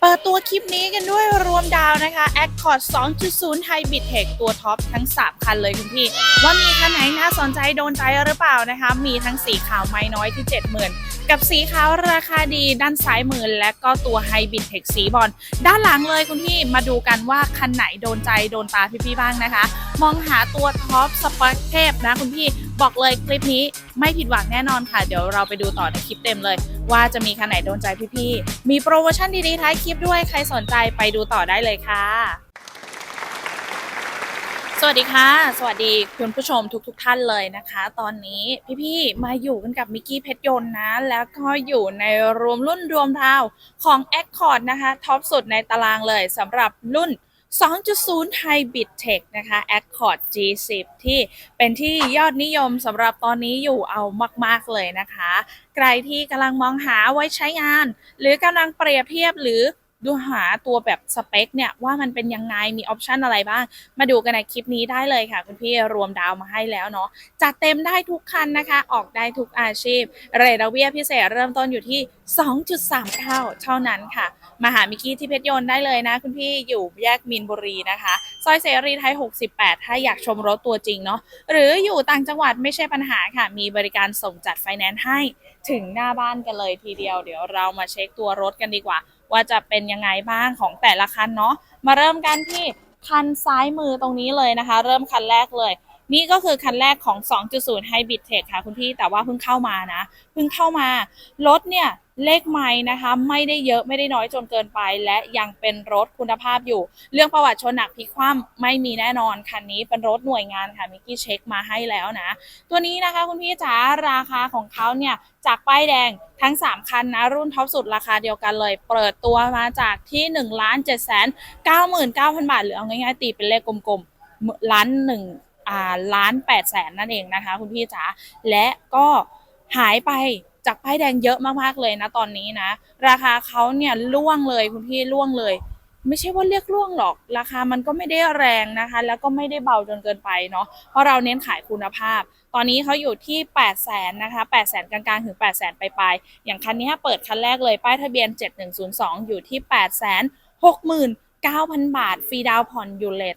เปิดตัวคลิปนี้กันด้วยรวมดาวนะคะ Accord 2.0 Hybrid Tech ตัวท็อปทั้ง 3 คันเลยคุณพี่ ว่ามีคันไหนน่าสนใจโดนใจหรือเปล่านะคะ มีทั้งสีขาวไม้น้อยที่ 70,000 กับสีขาวราคาดีด้านซ้ายมือและก็ตัว Hybrid Tech สีบอลด้านหลังเลยคุณพี่มาดูกันว่าคันไหนโดนใจโดนตาพี่ๆบ้างนะคะ มองหาตัวท็อปสเปคเทพนะคุณพี่บอกเลยคลิปนี้ไม่ผิดหวังแน่นอนค่ะ เดี๋ยวเราไปดูต่อในคลิปเต็มเลย ว่าจะมีคันไหนโดนใจพี่ๆมีโปรโมชั่นดีๆท้ายคลิปด้วยใครสนใจไปดูต่อได้เลยค่ะสวัสดีค่ะ สวัสดีคุณผู้ชมทุกๆทท่านเลยนะคะ ตอนนี้พี่ๆมาอยู่กันกับมิกกี้เพชรยนต์นะ แล้วก็อยู่ในรวมรุ่นรวมราวของ Accord นะคะท็อปสุดในตารางเลยสำหรับรุ่น 2.0 Hybrid Tech นะคะ Accord G10 ที่เป็นที่ยอดนิยมสำหรับตอนนี้อยู่เอามาก ๆ เลยนะคะ ใครที่กำลังมองหาไว้ใช้งาน หรือกำลังเปรียบเทียบหรือดูหาตัวแบบสเปคเนี่ย ว่ามันเป็นยังไงมีออปชันอะไรบ้าง มาดูกันในคลิปนี้ได้เลยค่ะ คุณพี่รวมดาวมาให้แล้วเนาะจัดเต็มได้ทุกคันนะคะ ออกได้ทุกอาชีพ เรดเบี้ยพิเศษเริ่มต้นอยู่ที่ 2.39 เท่านั้นค่ะ มาหามิกกี้ที่เพชรยนต์ได้เลยนะ คุณพี่อยู่แยกมินบุรีนะคะซอยเสรีไทย 68 ถ้าอยากชมรถตัวจริงเนาะหรืออยู่ต่างจังหวัดไม่ใช่ปัญหาค่ะ มีบริการส่งจัดไฟแนนซ์ให้ถึงหน้าบ้านกันเลยทีเดียวเดี๋ยวเรามาเช็คตัวรถกันดีกว่า ว่าจะเป็นยังไงบ้างของแต่ละคันเนาะมาเริ่มกันที่คันซ้ายมือตรงนี้เลยนะคะ เริ่มคันแรกเลย นี่ก็คือคันแรกของ 2.0 Hybrid Tech ค่ะคุณพี่แต่ว่าเพิ่งเข้ามานะ เพิ่งเข้ามารถเนี่ย เลขไม้นะคะ ไม่ได้เยอะไม่ได้น้อยจนเกินไป และยังเป็นรถคุณภาพอยู่ เรื่องประวัติชนหนักพลิกคว่ำไม่มีแน่นอนคันนี้เป็นรถหน่วยงานค่ะมิกกี้เช็คมาให้แล้วนะ ตัวนี้นะคะคุณพี่จ๋าราคาของเขาเนี่ยจากป้ายแดงทั้ง 3 คันนะ รุ่นท็อปสุดราคาเดียวกันเลย เปิดตัวมาจากที่1นึ่งล้านเจ็ดแสนเก้าหมื่นเก้าพันบาท หรือเอาง่ายๆตีเป็นเลขกลมๆล้านหนึ่งล้านแปดแสนนั่นเองนะคะ คุณพี่จ๋าและก็หายไป จากป้ายแดงเยอะมากๆเลยนะตอนนี้นะ ราคาเขาเนี่ยล่วงเลยคุณพี่ล่วงเลย ไม่ใช่ว่าเรียกล่วงหรอก ราคามันก็ไม่ได้แรงนะคะ แล้วก็ไม่ได้เบาจนเกินไปเนาะเพราะเราเน้นขายคุณภาพ ตอนนี้เขาอยู่ที่ 8 0 0แสนนะคะ8 0 0แสนกลางๆ ถึง 8 0 0แสนปลายๆอย่างคันนี้เปิดคันแรกเลยป้ายทะเบียน 7102 อยู่ที่8 6 0 0 0 9,000 บาท ฟรีดาวน์ผ่อนอยู่เลท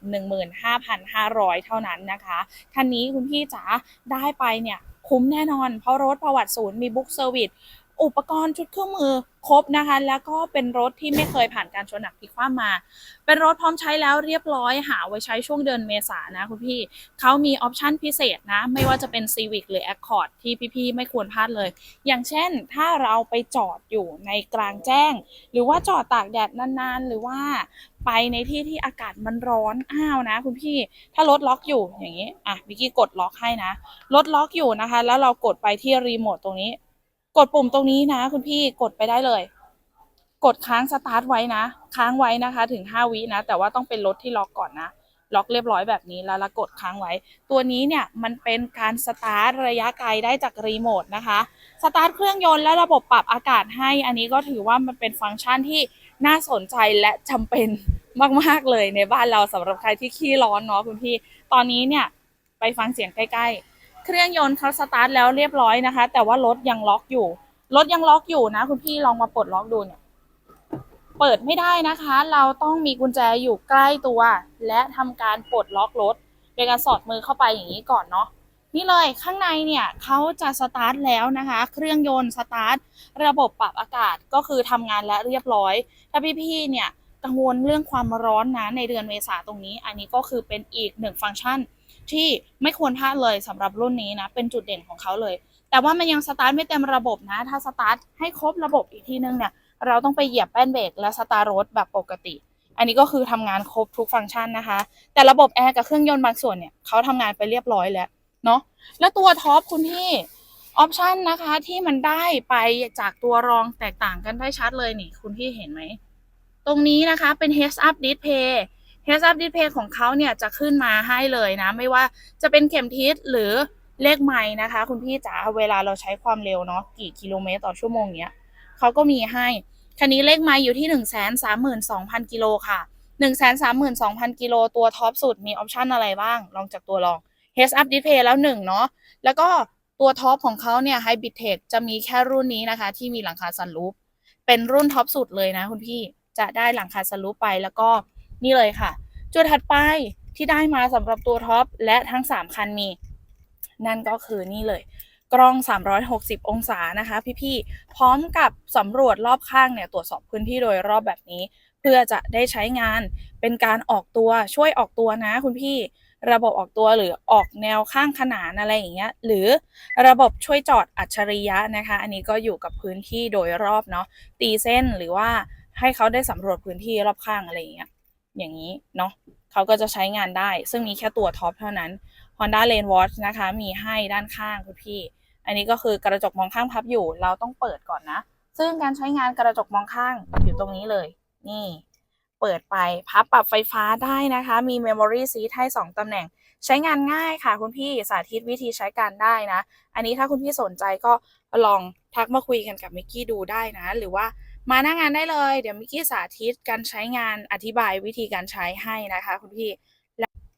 15,500 เท่านั้นนะคะ คันนี้คุณพี่จ๋าได้ไปเนี่ย คุ้มแน่นอน เพราะรถประวัติศูนย์มีบุ๊กเซอร์วิส อุปกรณ์ชุดเครื่องมือครบนะคะ แล้วก็เป็นรถที่ไม่เคยผ่านการชนหนักพลิกคว่ำมา เป็นรถพร้อมใช้แล้วเรียบร้อยหาไว้ใช้ช่วงเดือนเมษานะคุณพี่เขามีออปชั่นพิเศษนะ ไม่ว่าจะเป็น Civic หรือ Accord ที่พี่ๆไม่ควรพลาดเลย อย่างเช่นถ้าเราไปจอดอยู่ในกลางแจ้ง หรือว่าจอดตากแดดนานๆ หรือว่าไปในที่ที่อากาศมันร้อนอ้าวนะ คุณพี่ถ้ารถล็อกอยู่อย่างนี้อะวิกกี้กดล็อกให้นะรถล็อกอยู่นะคะ แล้วเรากดไปที่รีโมทตรงนี้ กดปุ่มตรงนี้นะ คุณพี่กดไปได้เลย กดค้างสตาร์ทไว้นะ ค้างไว้นะคะ ถึง 5 วินะ แต่ว่าต้องเป็นรถที่ล็อกก่อนนะ ล็อกเรียบร้อยแบบนี้แล้วกดค้างไว้ ตัวนี้เนี่ยมันเป็นการสตาร์ทระยะไกลได้จากรีโมทนะคะ สตาร์ทเครื่องยนต์และระบบปรับอากาศให้ อันนี้ก็ถือว่ามันเป็นฟังก์ชันที่น่าสนใจและจำเป็นมากๆเลยในบ้านเราสำหรับใครที่ขี้ร้อนเนาะคุณพี่ ตอนนี้เนี่ยไปฟังเสียงใกล้ ๆ เครื่องยนต์เขาสตาร์ทแล้วเรียบร้อยนะคะ แต่ว่ารถยังล็อกอยู่ รถยังล็อกอยู่นะ คุณพี่ลองมาปลดล็อกดูเนี่ย เปิดไม่ได้นะคะ เราต้องมีกุญแจอยู่ใกล้ตัว และทำการปลดล็อกรถโดยการสอดมือเข้าไปอย่างนี้ก่อนเนาะนี่เลยข้างในเนี่ยเขาจะสตาร์ทแล้วนะคะ เครื่องยนต์สตาร์ทระบบปรับอากาศก็คือทำงานและเรียบร้อย ถ้าพี่ๆเนี่ย กังวลเรื่องความร้อนนะในเดือนเมษาตรงนี้ อันนี้ก็คือเป็นอีกหนึ่งฟังก์ชันที่ไม่ควรพลาดเลยสำหรับรุ่นนี้นะ เป็นจุดเด่นของเขาเลย แต่ว่ามันยังสตาร์ทไม่เต็มระบบนะ ถ้าสตาร์ทให้ครบระบบอีกทีนึงเนี่ย เราต้องไปเหยียบแป้นเบรกและสตาร์ทรถแบบปกติ อันนี้ก็คือทำงานครบทุกฟังก์ชันนะคะ แต่ระบบแอร์กับเครื่องยนต์บางส่วนเนี่ยเขาทำงานไปเรียบร้อยแล้วเนาะ แล้วตัวท็อปคุณพี่ออปชันนะคะที่มันได้ไปจากตัวรองแตกต่างกันได้ชัดเลยนี่คุณพี่เห็นไหม ตรงนี้นะคะเป็น heads up display heads up display ของเขาเนี่ยจะขึ้นมาให้เลยนะ ไม่ว่าจะเป็นเข็มทิศหรือเลขไมล์นะคะ คุณพี่จ๋าเวลาเราใช้ความเร็วเนาะกี่กิโลเมตรต่อชั่วโมงเนี้ยเขาก็มีให้คันนี้เลขไมล์อยู่ที่ 1 3 2 0 0 0กิโลค่ะ 1 3 2 0 0 0กิโลตัวท็อปสุดมีออปชันอะไรบ้าง ลองจากตัวลอง heads up display แล้วหนึ่งเนาะแล้วก็ตัวท็อปของเขาเนี่ย Hybrid Tech จะมีแค่รุ่นนี้นะคะ ที่มีหลังคาซันรูฟเป็นรุ่นท็อปสุดเลยนะคุณพี่ จะได้หลังคาสลูปไปแล้วก็นี่เลยค่ะ จุดถัดไปที่ได้มาสำหรับตัวท็อปและทั้ง 3 คันมี นั่นก็คือนี่เลย กล้อง 360 องศานะคะ พี่ๆ พร้อมกับสำรวจรอบข้างเนี่ยตรวจสอบพื้นที่โดยรอบแบบนี้ เพื่อจะได้ใช้งานเป็นการออกตัวช่วยออกตัวนะคุณพี่ระบบออกตัวหรือออกแนวข้างขนานอะไรอย่างเงี้ยหรือระบบช่วยจอดอัจฉริยะนะคะ อันนี้ก็อยู่กับพื้นที่โดยรอบเนาะตีเส้นหรือว่า ให้เขาได้สำรวจพื้นที่รอบข้างอะไรอย่างเงี้ยอย่างนี้เนาะเขาก็จะใช้งานได้ ซึ่งมีแค่ตัวท็อปเท่านั้น Honda Lane Watch นะคะ มีให้ด้านข้างคุณพี่ อันนี้ก็คือกระจกมองข้างพับอยู่ เราต้องเปิดก่อนนะ ซึ่งการใช้งานกระจกมองข้างอยู่ตรงนี้เลย นี่ เปิดไปพับปรับไฟฟ้าได้นะคะ มี Memory Seat ให้ 2ตำแหน่ง ใช้งานง่ายค่ะคุณพี่สาธิตวิธีใช้การได้นะ อันนี้ถ้าคุณพี่สนใจก็ลองทักมาคุยกันกับมิกกี้ดูได้นะ หรือว่า มาหน้างานได้เลย เดี๋ยวมิกกี้สาธิตการใช้งานอธิบายวิธีการใช้ให้นะคะ คุณพี่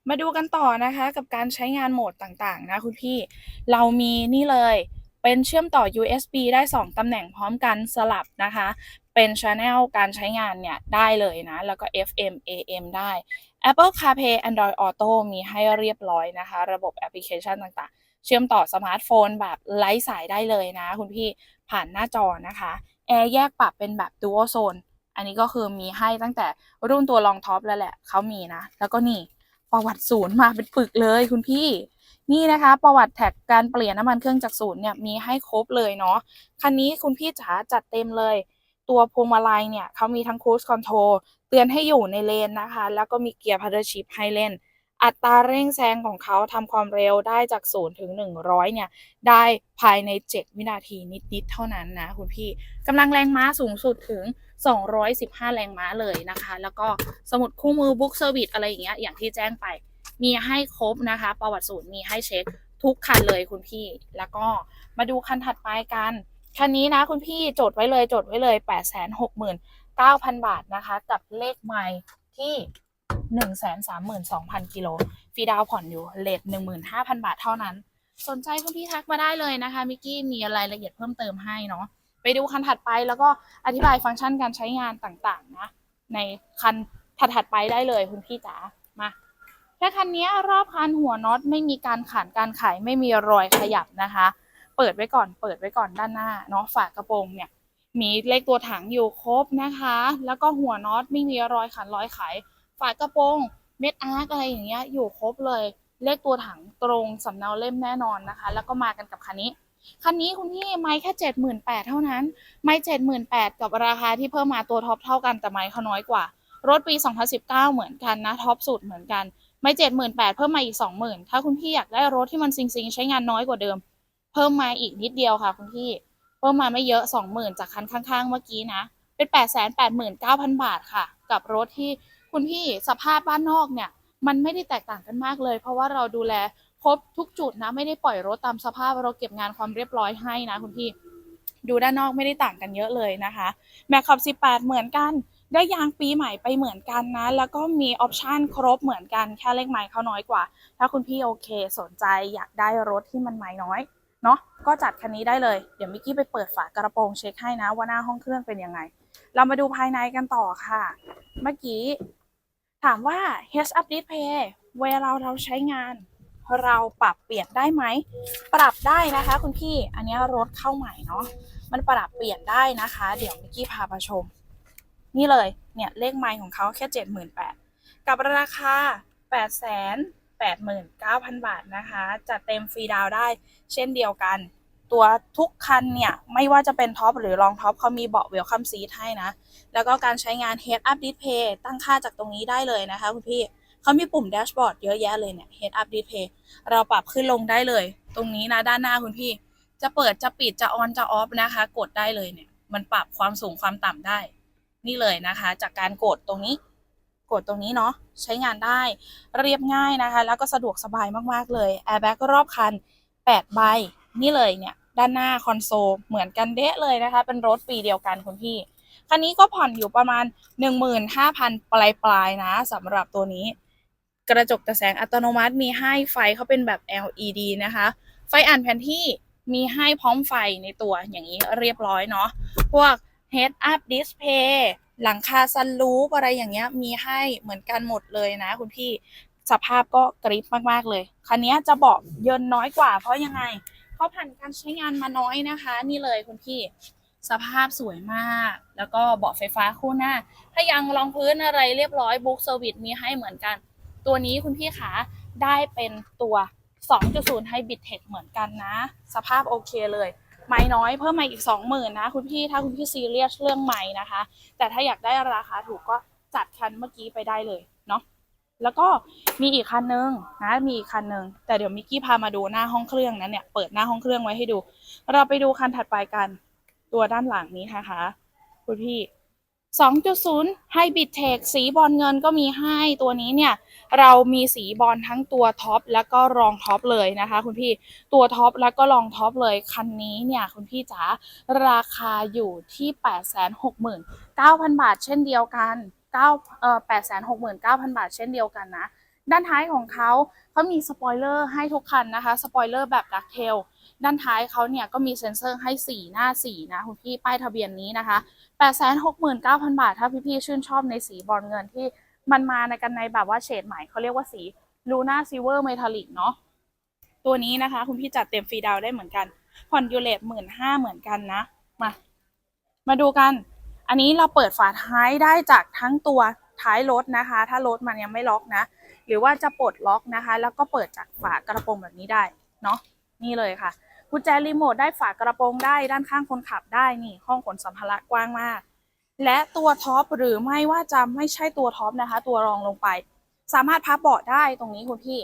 มาดูกันต่อนะคะกับการใช้งานโหมดต่างๆ นะคุณพี่ เรามีนี่เลยเป็นเชื่อมต่อ USB ได้ 2 ตำแหน่งพร้อมกันสลับนะคะ เป็น Channel การใช้งานเนี่ยได้เลยนะ แล้วก็ FM AM ได้ Apple CarPlay Android Auto มีให้เรียบร้อยนะคะ ระบบแอปพลิเคชันต่างๆ เชื่อมต่อสมาร์ทโฟนแบบไร้สายได้เลยนะ คุณพี่ผ่านหน้าจอนะคะ แอร์แยกปรับเป็นแบบ Dual Zone อันนี้ก็คือมีให้ตั้งแต่รุ่นตัวรองท็อปแล้วแหละเขามีนะ แล้วก็นี่ประวัติศูนย์มาเป็นปึกเลยคุณพี่ นี่นะคะ ประวัติแท็กการเปลี่ยนน้ำมันเครื่องจากศูนย์เนี่ยมีให้ครบเลยเนาะคันนี้คุณพี่จ๋าจัดเต็มเลย ตัวพวงมาลัยเนี่ยเขามีทั้ง Cruise Control เตือนให้อยู่ในเลนนะคะ แล้วก็มีเกียร์พัดชิพให้เล่น อัตราเร่งแซงของเขาทำความเร็วได้จาก 0 ถึง 100 เนี่ย ได้ภายใน 7 วินาทีนิด ๆ เท่านั้นนะ คุณพี่กำลังแรงม้าสูงสุดถึง 215 แรงม้าเลยนะคะ แล้วก็สมุดคู่มือบุ๊กเซอร์วิสอะไรอย่างเงี้ยอย่างที่แจ้งไป มีให้ครบนะคะ ประวัติศูนย์มีให้เช็คทุกคันเลยคุณพี่ แล้วก็มาดูคันถัดไปกัน คันนี้นะคุณพี่จดไว้เลยจดไว้เลย 8 6 9 0 0 0 บาทนะคะ กับเลขไม้ที่ ล์ที่132,000กิโลฟรีดาวผ่อนอยู่เลท15,000 บาทเท่านั้น สนใจคุณพี่ทักมาได้เลยนะคะมิกกี้มีรายละเอียดเพิ่มเติมให้เนาะไปดูคันถัดไปแล้วก็อธิบายฟังก์ชันการใช้งานต่างๆนะ ในคันถัดๆไปได้เลยคุณพี่จ๋ามาแค่คันนี้รอบคันหัวน็อตไม่มีการขานการไขไม่มีรอยขยับนะคะ เปิดไว้ก่อนเปิดไว้ก่อนด้านหน้าเนาะฝากระโปรงเนี่ยมีเลขตัวถังอยู่ครบนะคะ แล้วก็หัวน็อตไม่มีรอยขันรอยไข ฝากระโปรงเม็ดอาร์กอะไรอย่างเงี้ยอยู่ครบเลยเลขตัวถังตรงสำเนาเล่มแน่นอนนะคะ แล้วก็มากันกับคันนี้ คันนี้คุณพี่ไม้แค่เจ็ดหมื่นแปดเท่านั้น ไม้เจ็ดหมื่นแปดกับราคาที่เพิ่มมาตัวท็อปเท่ากันแต่ไม้เขาน้อยกว่า รถปี 2019 เหมือนกันนะท็อปสุดเหมือนกัน ไม่เจ็ดหมื่นแปดเพิ่มมาอีกสองหมื่นถ้าคุณพี่อยากได้รถที่มันซิงซิงใช้งานน้อยกว่าเดิม เพิ่มมาอีกนิดเดียวค่ะคุณพี่ เพิ่มมาไม่เยอะสองหมื่นจากคันข้างๆ เมื่อกี้นะ เป็นแปดแสนแปดหมื่นเก้าพันบาทค่ะ กับรถที่ คุณพี่สภาพบ้านนอกเนี่ย มันไม่ได้แตกต่างกันมากเลย เพราะว่าเราดูแลครบทุกจุดนะไม่ได้ปล่อยรถตามสภาพเราเก็บงานความเรียบร้อยให้นะคุณพี่ดูด้านนอกไม่ได้ต่างกันเยอะเลยนะคะแม็กขับ18 เหมือนกัน ได้ยางปีใหม่ไปเหมือนกันนะ แล้วก็มีออปชันครบเหมือนกันแค่เลขไม้เขาน้อยกว่า ถ้าคุณพี่โอเคสนใจอยากได้รถที่มันไม้น้อยเนาะก็จัดคันนี้ได้เลย เดี๋ยวมิกกี้ไปเปิดฝากระโปรงเช็คให้นะว่าหน้าห้องเครื่องเป็นยังไง เรามาดูภายในกันต่อค่ะ เมื่อกี้ ถามว่า Heads Up Display เวลาเราใช้งาน เราปรับเปลี่ยนได้ไหม ปรับได้นะคะคุณพี่ อันนี้รถเข้าใหม่เนาะ มันปรับเปลี่ยนได้นะคะ เดี๋ยวมิกกี้พาไปชม นี่เลย เนี่ยเลขไมล์ของเขาแค่ 78,000กับราคา 889,000 บาทนะคะจัดเต็มฟรีดาวได้เช่นเดียวกัน ตัวทุกคันเนี่ย ไม่ว่าจะเป็นท็อปหรือรองท็อปเขามีเบาะเวลคัมซีทให้นะ แล้วก็การใช้งาน Head Up Display ตั้งค่าจากตรงนี้ได้เลยนะคะคุณพี่เขามีปุ่มแดชบอร์ดเยอะแยะเลยเนี่ย Head Up Display เราปรับขึ้นลงได้เลย ตรงนี้นะด้านหน้าคุณพี่ จะเปิดจะปิดจะออนจะออฟนะคะ กดได้เลยเนี่ย มันปรับความสูงความต่ำได้ นี่เลยนะคะ จากการกดตรงนี้ กดตรงนี้เนาะใช้งานได้เรียบง่ายนะคะ แล้วก็สะดวกสบายมากๆเลยแอร์แบ็กรอบคัน8ใบนี่เลยเนี่ย ด้านหน้าคอนโซลเหมือนกันเดะเลยนะคะ เป็นรถปีเดียวกันคุณพี่ คันนี้ก็ผ่อนอยู่ประมาณ 15,000 ปลายปลายๆนะสำหรับตัวนี้ กระจกแต่แสงอัตโนมัติมีให้ไฟเขาเป็นแบบ LED นะคะ ไฟอ่านแผนที่มีให้พร้อมไฟในตัวอย่างนี้เรียบร้อยเนาะพวก Head Up Display หลังคาซันรูปอะไรอย่างเงี้ยมีให้เหมือนกันหมดเลยนะ คุณพี่สภาพก็กริปมาก ๆ เลย คันนี้จะเบาะเยินน้อยกว่าเพราะยังไง เพราะผ่านการใช้งานมาน้อยนะคะ นี่เลยคุณพี่สภาพสวยมาก แล้วก็เบาะไฟฟ้าคู่หน้า ถ้ายังรองพื้นอะไรเรียบร้อยบุ๊กเซอร์วิสมีให้เหมือนกัน ตัวนี้คุณพี่ขาได้เป็นตัว 2.0 Hybrid Tech เหมือนกันนะ สภาพโอเคเลย ไม่น้อยเพิ่มมาอีก 20,000นะ คุณพี่ถ้าคุณพี่ซีเรียสเรื่องใหม่นะคะ แต่ถ้าอยากได้ราคาถูกก็จัดคันเมื่อกี้ไปได้เลยเนาะ แล้วก็มีอีกคันนึงนะมีอีกคันนึงแต่เดี๋ยวมิกกี้พามาดูหน้าห้องเครื่องนั้นเนี่ยเปิดหน้าห้องเครื่องไว้ให้ดู เราไปดูคันถัดไปกัน ตัวด้านหลังนี้นะคะคุณพี่2.0 Hybrid Tech สีบอลเงินก็มีให้ตัวนี้เนี่ย เรามีสีบอลทั้งตัวท็อปแล้วก็รองท็อปเลยนะคะ คุณพี่ตัวท็อปแล้วก็รองท็อปเลยคันนี้เนี่ย คุณพี่จ๋าราคาอยู่ที่ 869,000 บาทเช่นเดียวกัน 9เอ่อ869,000 บาทเช่นเดียวกันนะ ด้านท้ายของเขาเขามีสปอยเลอร์ให้ทุกคันนะคะ สปอยเลอร์แบบดักเทล ด้านท้ายเขาเนี่ยก็มีเซ็นเซอร์ให้ 4 หน้า 4 นะคุณพี่ป้ายทะเบียนนี้นะคะ 869,000 บาท ถ้าพี่ๆชื่นชอบในสีบอลเงินที่มันมาในกันในแบบว่าเฉดใหม่เขาเรียกว่าสีลูน่าซิเวอร์เมทัลลิกเนาะตัวนี้นะคะ คุณพี่จัดเต็มฟรีดาวได้เหมือนกันผ่อนยูเลตหมื่นห้าเหมือนกันนะ มา มาดูกัน อันนี้เราเปิดฝาท้ายได้จากทั้งตัวท้ายรถนะคะ ถ้ารถมันยังไม่ล็อกนะ หรือว่าจะปลดล็อกนะคะ แล้วก็เปิดจากฝากระโปรงแบบนี้ได้เนาะนี่เลยค่ะกุญแจรีโมทได้ฝากระโปรงได้ด้านข้างคนขับได้นี่ ห้องขนสัมภาระกว้างมาก และตัวท็อปหรือไม่ว่าจะไม่ใช่ตัวท็อปนะคะ ตัวรองลงไป สามารถพับเบาะได้ตรงนี้คุณพี่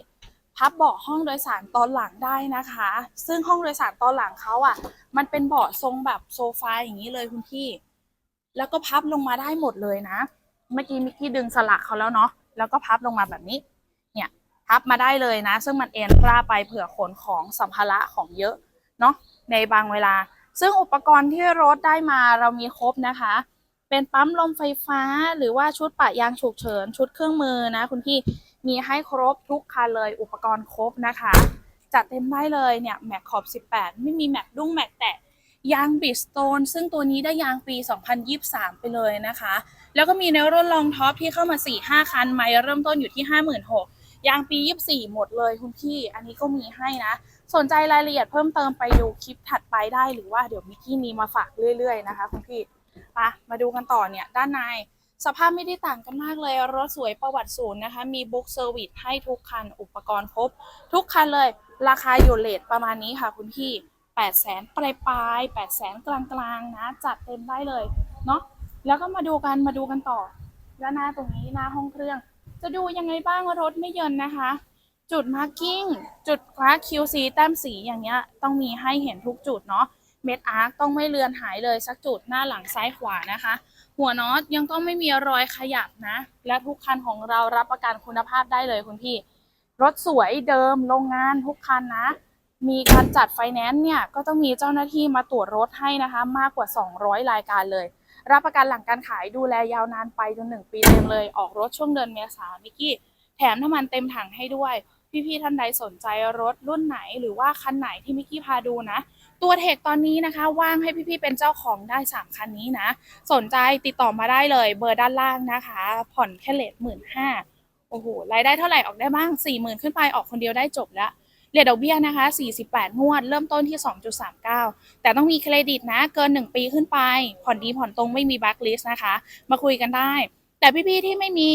พับเบาะห้องโดยสารตอนหลังได้นะคะ ซึ่งห้องโดยสารตอนหลังเขาอะ มันเป็นเบาะทรงแบบโซฟาอย่างนี้เลยคุณพี่ แล้วก็พับลงมาได้หมดเลยนะ เมื่อกี้มิกกี้ดึงสลักเขาแล้วเนาะแล้วก็พับลงมาแบบนี้ เนี่ยพับมาได้เลยนะ ซึ่งมันเอ็นกล้าไปเผื่อขนของสัมภาระของเยอะเนาะในบางเวลา ซึ่งอุปกรณ์ที่รถได้มาเรามีครบนะคะ เป็นปั๊มลมไฟฟ้าหรือว่าชุดปะยางฉุกเฉิน ชุดเครื่องมือนะ คุณพี่มีให้ครบทุกคันเลยอุปกรณ์ครบนะคะ จัดเต็มได้เลยเนี่ยแม็กขอบ 18 ไม่มีแม็กดุ้งแม็กแตะ ยางบิสโตนซึ่งตัวนี้ได้ยางปี 2023 ไปเลยนะคะ แล้วก็มีในรุ่นรองท็อปที่เข้ามา 4-5 คันไม่เริ่มต้นอยู่ที่ 56,000ยางปี 24 หมดเลยคุณพี่ อันนี้ก็มีให้นะ สนใจรายละเอียดเพิ่มเติมไปดูคลิปถัดไปได้หรือว่าเดี๋ยวมิกกี้มีมาฝากเรื่อยๆนะคะคุณพี่ไปะมาดูกันต่อเนี่ยด้านในสภาพไม่ได้ต่างกันมากเลย รถสวยประวัติศูนย์นะคะ มีบุ๊กเซอร์วิสให้ทุกคัน อุปกรณ์ครบ ทุกคันเลย ราคาอยู่เลทประมาณนี้ค่ะคุณพี่ 8 0 0แสนปลายปลายๆ8 0 0แสนกลางกลางๆนะจัดเต็มได้เลยเนาะแล้วก็มาดูกันมาดูกันต่อด้านหน้าตรงนี้หน้าห้องเครื่อง จะดูยังไงบ้างรถไม่เยินนะคะ จุดมาร์กิ้งจุดคว้า QC แต้มสีอย่างเงี้ยต้องมีให้เห็นทุกจุดเนาะเม็ดอาร์คต้องไม่เลือนหายเลยสักจุดหน้าหลังซ้ายขวานะคะ หัวน็อตยังต้องไม่มีรอยขยับนะ และทุกคันของเรารับประกันคุณภาพได้เลยคุณพี่ รถสวยเดิมโรงงานทุกคันนะ มีการจัดไฟแนนซ์เนี่ยก็ต้องมีเจ้าหน้าที่มาตรวจรถให้นะคะ มากกว่า 200 รายการเลย รับประกันหลังการขายดูแลยาวนานไปจนหนึ่งปีเต็มเลยออกรถช่วงเดือนเมษามิกกี้แถมน้ำมันเต็มถังให้ด้วย พี่ๆท่านใดสนใจรถรุ่นไหนหรือว่าคันไหนที่มิกกี้พาดูนะ ตัวเทคตอนนี้นะคะ ว่างให้พี่ๆเป็นเจ้าของได้ 3 คันนี้นะ สนใจติดต่อมาได้เลยเบอร์ด้านล่างนะคะ ผ่อนแค่เลทหมื่นห้าโอ้โหรายได้เท่าไหร่ออกได้บ้าง4 0,000ขึ้นไปออกคนเดียวได้จบแล้ว เรียดดอกเบี้ยนะคะ 48 งวด เริ่มต้นที่ 2.39 แต่ต้องมีเครดิตนะ เกิน 1 ปีขึ้นไป ผ่อนดีผ่อนตรงไม่มีบัคลิสนะคะ มาคุยกันได้ แต่พี่ๆที่ไม่มี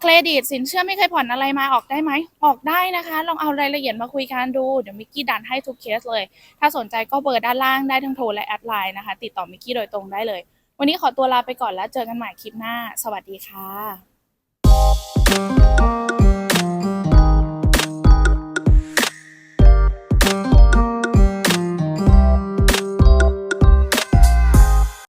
เครดิตสินเชื่อไม่เคยผ่อนอะไรมาออกได้ไหม ออกได้นะคะ ลองเอารายละเอียดมาคุยกันดู เดี๋ยวมิกกี้ดันให้ทุกเคสเลย ถ้าสนใจก็เบอร์ด้านล่างได้ทั้งโทรและแอดไลน์นะคะ ติดต่อมิกกี้โดยตรงได้เลย วันนี้ขอตัวลาไปก่อนแล้วเจอกันใหม่คลิปหน้า สวัสดีค่ะ